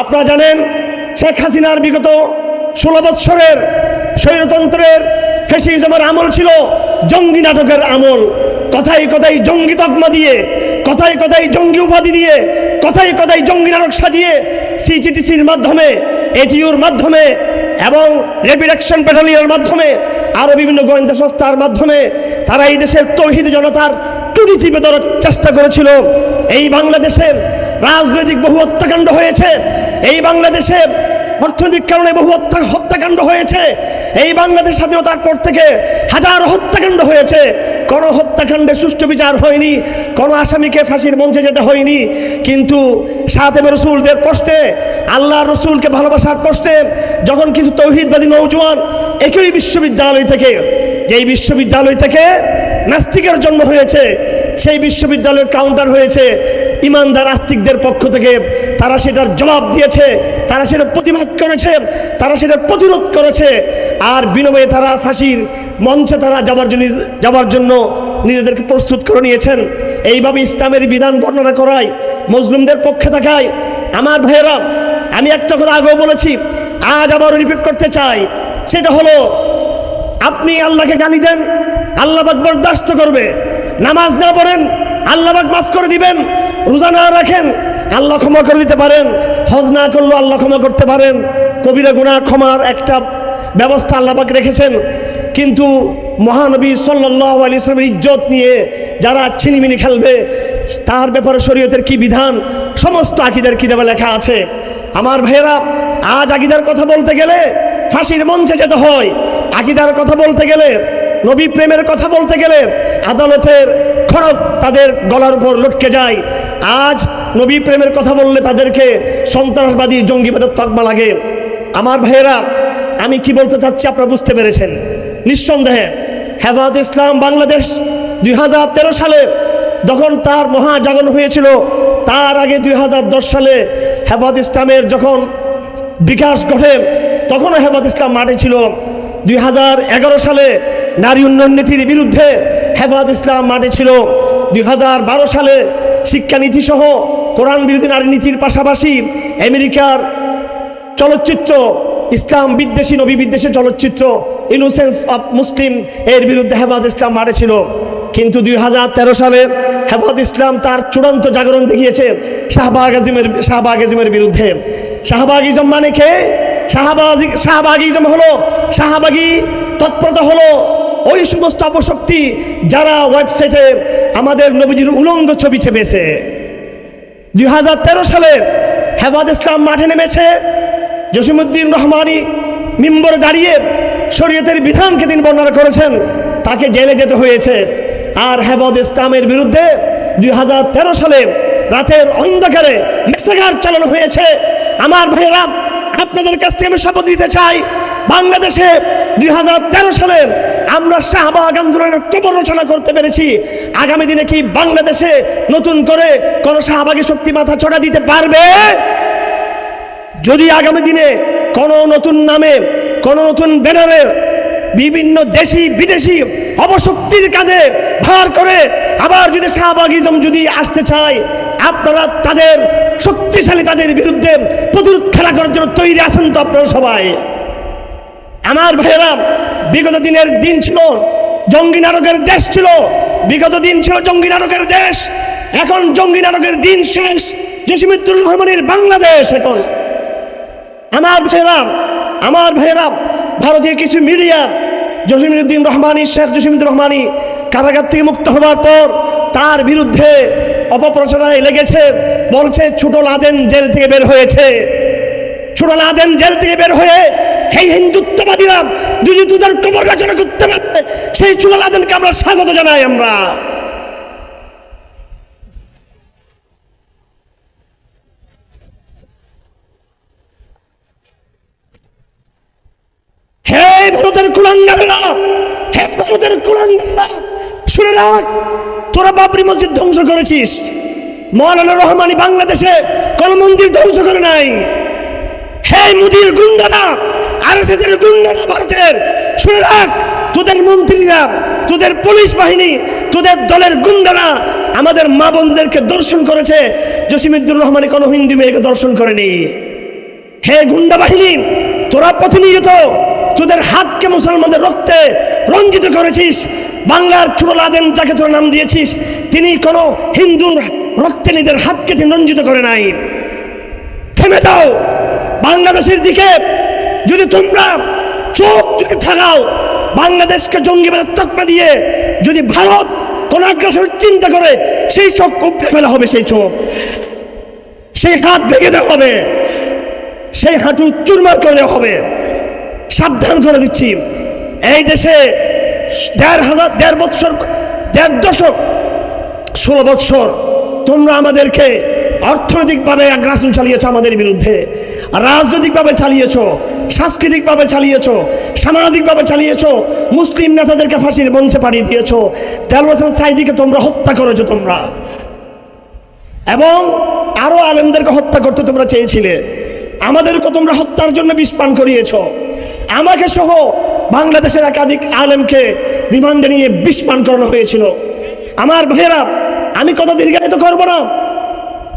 আপনারা জানেন শেখ হাসিনার বিগত ষোলো বৎসরের স্বৈরতন্ত্রের ফেসিজমের আমল ছিল জঙ্গি নাটকের আমল। কথাই কথাই জঙ্গি তকমা দিয়ে কথাই কথাই জঙ্গি উপাধি দিয়ে কথাই কথাই জঙ্গি নাটক সাজিয়ে সিটিটিসির মাধ্যমে এটিউর মাধ্যমে এবং র্যাপিড অ্যাকশন ব্যাটালিয়নের মাধ্যমে, আরও বিভিন্ন গোয়েন্দা সংস্থার মাধ্যমে তারা এই দেশের তৌহিদ জনতার টুটি চিপে ধরার চেষ্টা করেছিল। এই বাংলাদেশের রাজনৈতিক বহু হত্যাকাণ্ড হয়েছে। এই বাংলাদেশে অর্থনৈতিক কারণে বহু হত্যাকাণ্ড হয়েছে। এই বাংলাদেশ স্বাধীনতার পর থেকে হাজার হত্যাকাণ্ড হয়েছে। কোনো হত্যাকাণ্ডে সুষ্ঠু বিচার হয়নি, কোনো আসামিকে ফাঁসির মঞ্চে যেতে হয়নি। কিন্তু সাতেব রসুলদের প্রশ্নে আল্লাহ রসুলকে ভালোবাসার প্রশ্নে যখন কিছু তৌহিদবাদী নৌজওয়ান একই বিশ্ববিদ্যালয় থেকে, যেই বিশ্ববিদ্যালয় থেকে নাস্তিকের জন্ম হয়েছে, সেই বিশ্ববিদ্যালয়ের কাউন্টার হয়েছে। ইমানদার আস্তিকদের পক্ষ থেকে তারা সেটার জবাব দিয়েছে, তারা সেটা প্রতিবাদ করেছে, তারা সেটা প্রতিরোধ করেছে। আর বিনিময়ে তারা ফাঁসির মঞ্চে তারা যাবার জন্য যাবার জন্য নিজেদেরকে প্রস্তুত করে নিয়েছেন। এইভাবে ইসলামের বিধান বর্ণনা করায়, মুসলিমদের পক্ষে থাকায়, আমার ভাইয়েরা, আমি একটা কথা আগেও বলেছি, আজ আবার রিপিট করতে চাই। সেটা হলো, আপনি আল্লাহকে গালি দেন, আল্লাহ পাক বরদাস্ত করবে। নামাজ না পড়েন, আল্লাহ পাক মাফ করে দিবেন রোজা না রাখেন, আল্লাহ ক্ষমা করে দিতে পারেন, হজ না করলেও আল্লাহ ক্ষমা করতে পারেন, কবিরা গুনাহ ক্ষমার একটা ব্যবস্থা আল্লাহ পাক রেখেছেন। কিন্তু মহানবী সাল্লাহ আলী ইসলামের ইজ্জত নিয়ে যারা ছিনিমিনি খেলবে, তার ব্যাপারে শরীয়তের কি বিধান, সমস্ত আকিদের কিতাবে লেখা আছে। আমার ভাইয়েরা, আজ আকিদার কথা বলতে গেলে ফাঁসির মঞ্চে যেতে হয়। আকিদার কথা বলতে গেলে, নবী প্রেমের কথা বলতে গেলে আদালতের খড়ক তাদের গলার উপর লটকে যায়। আজ নবী প্রেমের কথা বললে তাদেরকে সন্ত্রাসবাদী, জঙ্গিবাদের তকমা লাগে। আমার ভাইয়েরা, আমি কি বলতে চাচ্ছি আপনারা বুঝতে পেরেছেন। নিঃসন্দেহে হেফাজত ইসলাম বাংলাদেশ দুই হাজার তেরো সালে যখন তার মহাজাগরণ হয়েছিল, তার আগে দুই হাজার দশ সালে হেফাজত ইসলামের যখন বিকাশ ঘটে, তখনও হেফাজত ইসলাম মাঠে ছিল। দুই হাজার এগারো সালে নারী উন্নয়ন নীতির বিরুদ্ধে হেফাজত ইসলাম মাঠে ছিল। দুই হাজার বারো সালে শিক্ষানীতি সহ কোরআন বিরোধী নারী নীতির পাশাপাশি আমেরিকার চলচ্চিত্র, ইসলাম বিদ্বেষী, নবী বিদ্বেষী চলচ্চিত্র ইনোসেন্স অফ মুসলিম এর বিরুদ্ধে হেফাজত ইসলাম মাঠে ছিল। কিন্তু দুই হাজার তেরো সালে হেফাজত ইসলাম তার চূড়ান্ত জাগরণ দেখিয়েছে শাহবাগ আজিমের শাহবাগ আজিমের বিরুদ্ধে। শাহবাগ ইজম মানে কে? শাহবাজি শাহবাগ ইজম হলো, শাহবাগী তৎপরতা হলো ওই সমস্ত অপশক্তি যারা ওয়েবসাইটে আমাদের নবীজির উলঙ্গ ছবি ছেপেছে। দুই সালে হেফাজ ইসলাম মাঠে নেমেছে। জসিমুদ্দিন রহমানি মিম্বর দাঁড়িয়ে শরীয়তের বিধানকে তিনি বর্ণনা করেছেন, তাকে জেলে যেতে হয়েছে। আর হেফাজ ইসলামের বিরুদ্ধে দুই হাজার তেরো সালে রাতের অন্ধকারে মেসেগার চালানো হয়েছে। আমার ভাইয়েরা, আপনাদের কাছ থেকে আমি শপথ দিতে চাই বাংলাদেশে দুই হাজার তেরো সালে আমরা শাহবাগ আন্দোলনের কবর রচনা করতে পেরেছি। আগামী দিনে কি বাংলাদেশে নতুন করে কোন শাহবাগী শক্তি মাথা চড়া দিতে পারবে? যদি আগামী দিনে কোনো নতুন নামে, কোনো নতুন ব্যানারে বিভিন্ন দেশি, বিদেশি অবশক্তির কাঁধে ভার করে আবার যদি শাহবাগিজম যদি আসতে চায়, আপনারা তাদের শক্তিশালী তাদের বিরুদ্ধে প্রতিরোধ খেলা করার জন্য তৈরি আছেন তো আপনারা সবাই? আমার ভাইয়েরা, বিগত দিনের দিন ছিল, জঙ্গি নাটকের দেশ ছিল। বিগত দিন ছিল জঙ্গি নাটকের দেশ। এখন জঙ্গি নাটকের দিন শেষ। জসিমুদ্দুল রহমানের বাংলাদেশ এখন। আমার ভাইয়েরা আমার ভাইয়েরা, ভারতীয় কিছু মিডিয়া জসিমুদ্দিন রহমানি, শেখ জসিমুদ্দিন রহমানি কারাগার থেকে মুক্ত হওয়ার পর তার বিরুদ্ধে অপপ্রচারায় লেগেছে, বলছে, ছোট লাদেন জেল থেকে বের হয়েছে। ছোট লাদেন জেল থেকে বের হয়ে এই হিন্দুত্ববাদীরা, যদি দুধের কবর রচনা করতে পারে সেই ছোট লাদেনকে আমরা স্বাগত জানাই আমরা। শুনে বাবরি মসজিদ ধ্বংস করেছিস। বাংলাদেশে কোন মন্দির ধ্বংস করে নাই। হে মুদির গুন্ডারা আর এস এর গুন্ডারা ভারতের শুনে রাখ, তোদের মন্ত্রীরা, তোদের পুলিশ বাহিনী, তোদের দলের গুন্ডারা আমাদের মা বোনদেরকে দর্শন করেছে। জসিমুদ্দুর রহমানি কোনো হিন্দু মেয়েকে দর্শন করেনি। হে গুন্ডা বাহিনী, তোরা প্রতিনিয়ত তোদের হাতকে মুসলমানদের রক্তে রঞ্জিত করেছিস, বাংলার চুরলাদেন যাকে তোর নাম দিয়েছিস, তিনি কোনো হিন্দুর রক্তে নিজের হাতকে তিনি রঞ্জিত করে নাই। থেমে যাও, বাংলাদেশের দিকে যদি তোমরা চোখ যদি থাকাও বাংলাদেশকে জঙ্গিবাদের তকমা দিয়ে যদি ভারত কোন আগ্রাসন চিন্তা করে, সেই চোখ উপড়ে ফেলা হবে সেই চোখ। সেই হাত ভেঙে দেওয়া হবে। সেই হাঁটু চুরমার করে দেওয়া হবে। সাবধান করে দিচ্ছি। এই দেশে দেড় হাজার, দেড় বৎসর, দেড় দশক, ষোলো বৎসর তোমরা আমাদেরকে অর্থনৈতিকভাবে আগ্রাসন চালিয়েছ আমাদের বিরুদ্ধে। রাজনৈতিকভাবে চালিয়েছ, সাংস্কৃতিকভাবে চালিয়েছ, সামাজিকভাবে চালিয়েছ, মুসলিম নেতাদেরকে ফাঁসির মঞ্চে পাঠিয়ে দিয়েছ দেল হোসেন সাইদিকে তোমরা হত্যা করেছ তোমরা। এবং আরও আলেমদেরকে হত্যা করতে তোমরা চেয়েছিলে। আমাদেরকে তোমরা হত্যার জন্য বিষ পান করিয়েছ। আমাকে সহ বাংলাদেশের একাধিক আলেমকে রিমান্ডে নিয়ে বিষ পান করানো হয়েছিল। আমার ভাইয়েরা, আমি কথা দীর্ঘায়িত করব না।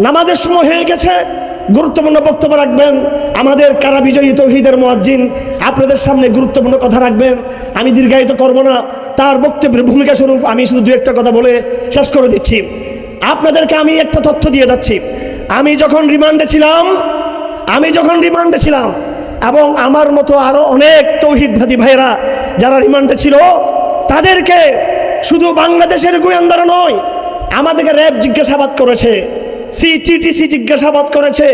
নামাজের সময় হয়ে গেছে। গুরুত্বপূর্ণ বক্তব্য রাখবেন। আমাদের কারা বিজয়ী তৌহিদের মোয়াজ্জিন, আপনাদের সামনে গুরুত্বপূর্ণ কথা রাখবেন। আমি দীর্ঘায়িত করব না। তার বক্তব্যের ভূমিকা স্বরূপ আমি শুধু দু একটা কথা বলে শেষ করে দিচ্ছি। আপনাদেরকে আমি একটা তথ্য দিয়ে যাচ্ছি। আমি যখন রিমান্ডে ছিলাম, আমি যখন রিমান্ডে ছিলাম, এবং আমার মতো আরও অনেক তৌহিদবাদী ভাইয়েরা যারা রিমান্ডে ছিল, তাদেরকে শুধু বাংলাদেশের গোয়েন্দারা নয়, আমাদেরকে র্যাব জিজ্ঞাসাবাদ করেছে। সিটিটিসি জিজ্ঞাসাবাদ করেছে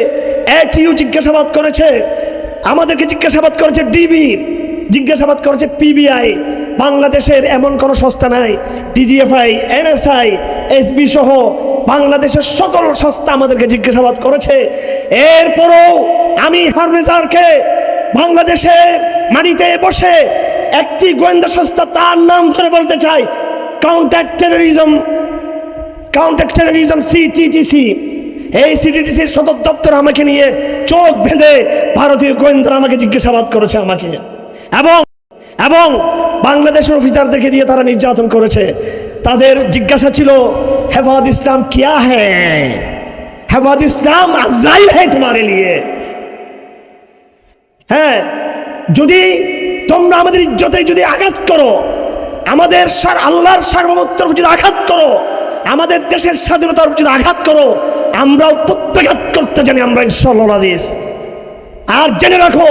এটিইউ জিজ্ঞাসাবাদ করেছে, আমাদেরকে জিজ্ঞাসাবাদ করেছে ডিবি জিজ্ঞাসাবাদ করেছে পিবিআই বাংলাদেশের এমন কোনো সংস্থা নাই ডিজিএফআই এনএসআই এসবি সহ বাংলাদেশের সকল সংস্থা আমাদেরকে জিজ্ঞাসাবাদ করেছে। এরপরও আমি ফার্মেজারকে বাংলাদেশে মাটিতে বসে একটি গোয়েন্দা সংস্থা তার নাম ধরে বলতে চাই counter terrorism counter terrorism CTTC এই সিটিটিসির সদর দপ্তর আমাকে নিয়ে চোখ বেঁধে ভারতীয় গোয়েন্দারা আমাকে জিজ্ঞাসাবাদ করেছে আমাকে। এবং এবং বাংলাদেশের অফিসারদেরকে দিয়ে তারা নির্যাতন করেছে। তাদের জিজ্ঞাসা ছিল হেফাজ ইসলাম, কিয়া হ্যাঁ হেফাজ ইসলাম, আজরাইল হ্যাঁ তোমারে লিয়ে? হ্যাঁ যদি তোমরা আমাদের ইজ্জতে যদি আঘাত করো, আমাদের আল্লাহর সার্বভৌমত্বের যদি আঘাত করো আমাদের দেশের স্বাধীনতার যদি আঘাত করো, আমরাও প্রত্যাঘাত করতে জানি আমরা ইনশাল্লাহ আজিজ। আর জেনে রাখো,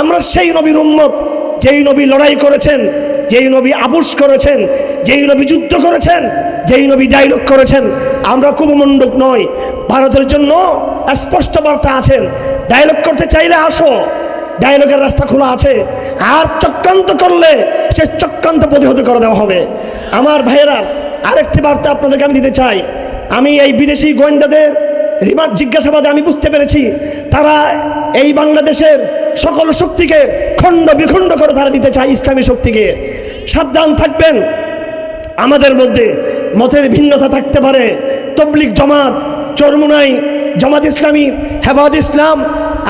আমরা সেই নবীর উম্মত, যেই নবী লড়াই করেছেন, যেই নবী আপুস করেছেন, যেই নবী যুদ্ধ করেছেন, যেই নবী ডাইলগ করেছেন, আমরা কুবমণ্ডক নয় ভারতের জন্য স্পষ্ট বার্তা আছেন ডায়লগ করতে চাইলে আসো, ডায়লগের রাস্তা খোলা আছে। আর চক্রান্ত করলে সে চক্রান্ত প্রতিহত করে দেওয়া হবে। আমার ভাইয়েরা আরেকটি বার্তা আপনাদেরকে আমি দিতে চাই। আমি এই বিদেশি গোয়েন্দাদের রিমান্ড জিজ্ঞাসাবাদে আমি বুঝতে পেরেছি, তারা এই বাংলাদেশের সকল শক্তিকে খণ্ড বিখণ্ড করে তারা দিতে চায় ইসলামী শক্তিকে। সাবধান থাকবেন, আমাদের মধ্যে মতের ভিন্নতা থাকতে পারে। তবলিক জমাত, চরমুনাই, জামাত ইসলামী হেফাজ ইসলাম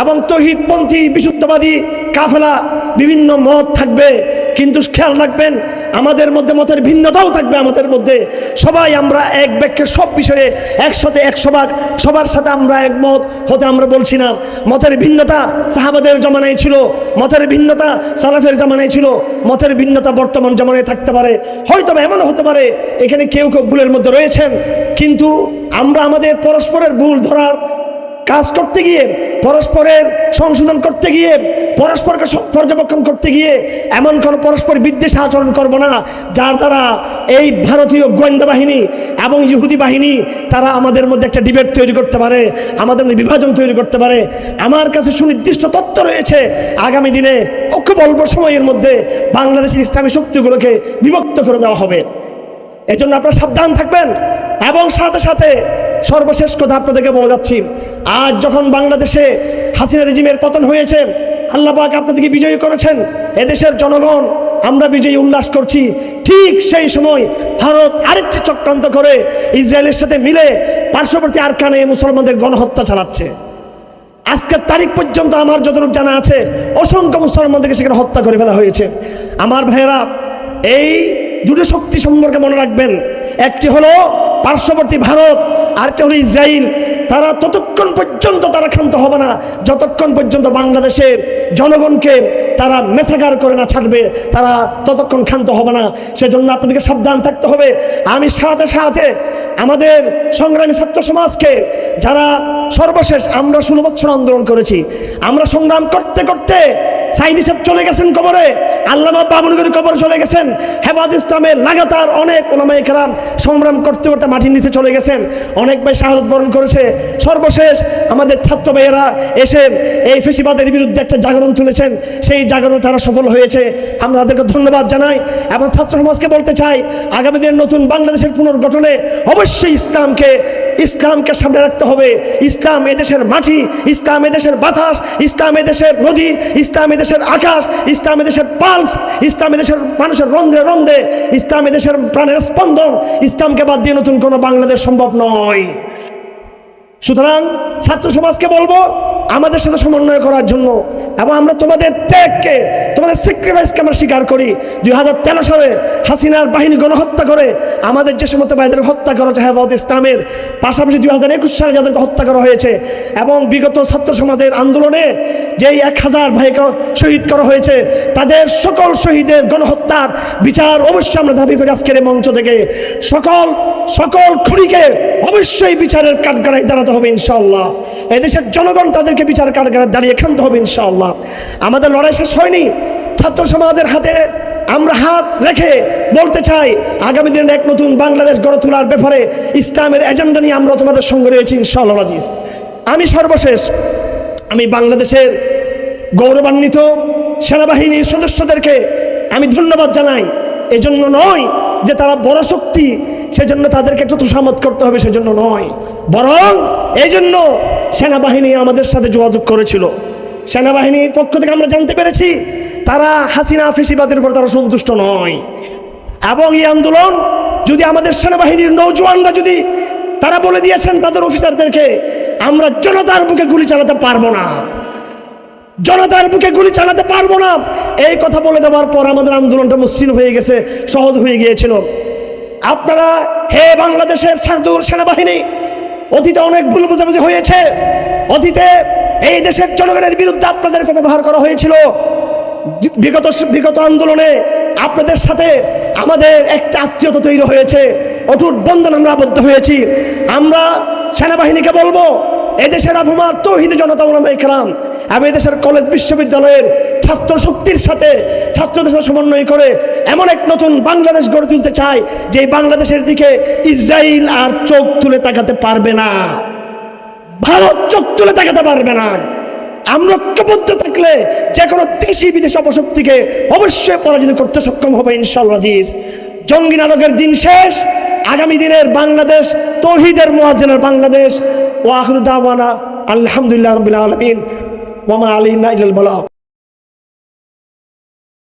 এবং তহিদপন্থী, বিশুদ্ধবাদী, কাফেলা, বিভিন্ন মত থাকবে। কিন্তু খেয়াল রাখবেন আমাদের মধ্যে মতের ভিন্নতাও থাকবে আমাদের মধ্যে। সবাই আমরা এক ব্যাখ্যে সব বিষয়ে একসাথে একশো ভাগ। সবার সাথে আমরা একমত, হতে আমরা বলছি না। মতের ভিন্নতা সাহাবাদের জমানায় ছিল, মতের ভিন্নতা সালাফের জামানায় ছিল, মতের ভিন্নতা বর্তমান জামানায় থাকতে পারে। হয়তো বা এমনও হতে পারে, এখানে কেউ কেউ ভুলের মধ্যে রয়েছেন। কিন্তু আমরা আমাদের পরস্পরের ভুল ধরার কাজ করতে গিয়ে, পরস্পরের সংশোধন করতে গিয়ে, পরস্পরকে পর্যবেক্ষণ করতে গিয়ে এমন কোনো পরস্পর বিদ্বেষ আচরণ করব না, যার দ্বারা এই ভারতীয় গোয়েন্দা বাহিনী এবং ইহুদি বাহিনী, তারা আমাদের মধ্যে একটা ডিবেট তৈরি করতে পারে, আমাদের মধ্যে বিভাজন তৈরি করতে পারে। আমার কাছে সুনির্দিষ্ট তথ্য রয়েছে, আগামী দিনে খুব অল্প সময়ের মধ্যে বাংলাদেশের ইসলামী শক্তিগুলোকে বিভক্ত করে দেওয়া হবে। এই জন্য আপনারা সাবধান থাকবেন। এবং সাথে সাথে সর্বশেষ কথা আপনাদেরকে বলে যাচ্ছি। আজ যখন বাংলাদেশে হাসিনা রেজিমের পতন হয়েছে, আল্লাহ পাক আপনাদেরকে বিজয়ী করেছেন। এদেশের জনগণ, আমরা বিজয়ী উল্লাস করছি। ঠিক সেই সময় ভারত আরেকটি চক্রান্ত করে ইসরায়েলের সাথে মিলে পার্শ্ববর্তী আরকানে মুসলমানদের গণহত্যা চালাচ্ছে। আজকের তারিখ পর্যন্ত আমার যতটুকু জানা আছে, অসংখ্য মুসলমানদেরকে সেখানে হত্যা করে ফেলা হয়েছে। আমার ভাইয়েরা, এই দুটো শক্তি সম্পর্কে মনে রাখবেন। একটি হলো পার্শ্ববর্তী ভারত আরেকটি হলো ইসরায়েল তারা ততক্ষণ পর্যন্ত তারা ক্ষান্ত হবে না। যতক্ষণ পর্যন্ত বাংলাদেশের জনগণকে তারা মেসাগার করে না ছাড়বে, তারা ততক্ষণ ক্ষান্ত হবে না। সেজন্য আপনাদেরকে সাবধান থাকতে হবে। আমি সাথে সাথে আমাদের সংগ্রামী ছাত্র সমাজকে, যারা সর্বশেষ আমরা ষোলো বছর আন্দোলন করেছি, আমরা সংগ্রাম করতে করতে সাইদি সাহেব চলে গেছেন কবরে, আল্লামা বাবুনগরী কবরে চলে গেছেন। হেফাজ ইসলামের লাগাতার অনেক ওলামাই কেরাম সংগ্রাম করতে করতে মাটির নিচে চলে গেছেন। অনেক ভাই শাহাদত বরণ করেছে। সর্বশেষ আমাদের ছাত্র ভাইয়েরা এসে এই ফেসিবাদের বিরুদ্ধে একটা জাগরণ তুলেছেন। সেই জাগরণে তারা সফল হয়েছে। আমরা তাদেরকে ধন্যবাদ জানাই। এবং ছাত্র সমাজকে বলতে চাই, আগামী দিনের নতুন বাংলাদেশের পুনর্গঠনে অবশ্যই ইসলামকে ইসলামকে সামনে রাখতে হবে। ইসলাম এদেশের মাটি, ইসলাম এদেশের বাতাস, ইসলাম এদেশের নদী, ইসলাম এদেশের আকাশ, ইসলাম এদেশের পালস, ইসলাম এদেশের মানুষের রন্ধ্রে রন্ধে ইসলাম এদেশের প্রাণের স্পন্দন, ইসলামকে বাদ দিয়ে নতুন কোনো বাংলাদেশ সম্ভব নয়। সুতরাং ছাত্র সমাজকে বলব, আমাদের সাথে সমন্বয় করার জন্য এবং আমরা তোমাদের ত্যাগকে, তোমাদের স্যাক্রিফাইসকে আমরা স্বীকার করি। দুই হাজার তেরো সালে হাসিনার বাহিনী গণহত্যা করে, আমাদের যে সমস্ত ভাইদের হত্যা করা হচ্ছে হেফাজত ইসলামের, পাশাপাশি দুই হাজার একুশ সালে যাদেরকে হত্যা করা হয়েছে এবং বিগত ছাত্র সমাজের আন্দোলনে যেই এক হাজার ভাইকে শহীদ করা হয়েছে, তাদের সকল শহীদের গণহত্যার বিচার অবশ্যই আমরা দাবি করি আজকের এই মঞ্চ থেকে। সকল সকল খুনিকে অবশ্যই বিচারের কাঠগড়ায় দাঁড়াতে হবে ইনশাল্লাহ এদেশের জনগণ তাদেরকে বিচার কাঠগড়ায় দাঁড়িয়ে খানতে হবে ইনশাল্লাহ আমাদের লড়াই শেষ হয়নি। ছাত্র সমাজের হাতে আমরা হাত রেখে বলতে চাই, আগামী দিনে এক নতুন বাংলাদেশ গড়ে তোলার ব্যাপারে ইসলামের এজেন্ডা নিয়ে আমরা তোমাদের সঙ্গে রয়েছি ইনশাআল্লাহ আজিজ আমি সর্বশেষ, আমি বাংলাদেশের গৌরবান্বিত সেনাবাহিনীর সদস্যদেরকে আমি ধন্যবাদ জানাই। এজন্য নয় যে তারা বড় শক্তি, সেজন্য তাদেরকে একটু তুষামত করতে হবে, সেজন্য নয়। বরং এই জন্য সেনাবাহিনী আমাদের সাথে যোগাযোগ করেছিল। সেনাবাহিনীর পক্ষ থেকে আমরা জানতে পেরেছি, তারা হাসিনা ফেসিবাদের উপর তারা সন্তুষ্ট নয়। এবং এই আন্দোলন যদি আমাদের সেনাবাহিনীর নৌজওয়ানরা যদি তারা বলে দিয়েছেন তাদের অফিসারদেরকে, আমরা জনতার বুকে গুলি চালাতে পারব না। জনতার বুকে গুলি চালাতে পারব না। এই কথা বলে দেওয়ার পর আমাদের আন্দোলনটা মসৃণ হয়ে গেছে, সহজ হয়ে গিয়েছিল। আপনারা হে বাংলাদেশের শারদুল সেনাবাহিনী অতীতে অনেক ভুল বোঝাবুঝি হয়েছে। অতীতে এই দেশের জনগণের বিরুদ্ধে আপনাদেরকে ব্যবহার করা হয়েছিল। বিগত বিগত আন্দোলনে আপনাদের সাথে আমাদের একটা আত্মীয়তা তৈরি হয়েছে। অটুট বন্ধন আমরা আবদ্ধ হয়েছি। আমরা সেনাবাহিনীকে বলব, এদেশের আবহাওয়ার তৌহিদ জনতা ওলামা ইকরাম এবং এদেশের কলেজ বিশ্ববিদ্যালয়ের ছাত্র শক্তির সাথে ছাত্রদের সাথে সমন্বয় করে এমন এক নতুন বাংলাদেশ গড়ে তুলতে চাই যে বাংলাদেশের দিকে ইসরায়েল আর চোখ তুলে তাকাতে পারবে না। ভারত চোখ তুলে তাকাতে পারবে না। আমরা ঐক্যবদ্ধ থাকলে যে কোনো দেশি বিদেশি অপশক্তিকে অবশ্যই পরাজিত করতে সক্ষম হবে ইনশাল্লাহ আজিজ। জঙ্গি নাটকের দিন শেষ। আগামী দিনের বাংলাদেশ, তৌহিদের মোয়াজ্জেনের বাংলাদেশ। ও আখরুদ্দাওয়ানা আলহামদুলিল্লাহ রবিল আলমিন। ওমা আলী নাইল বলা।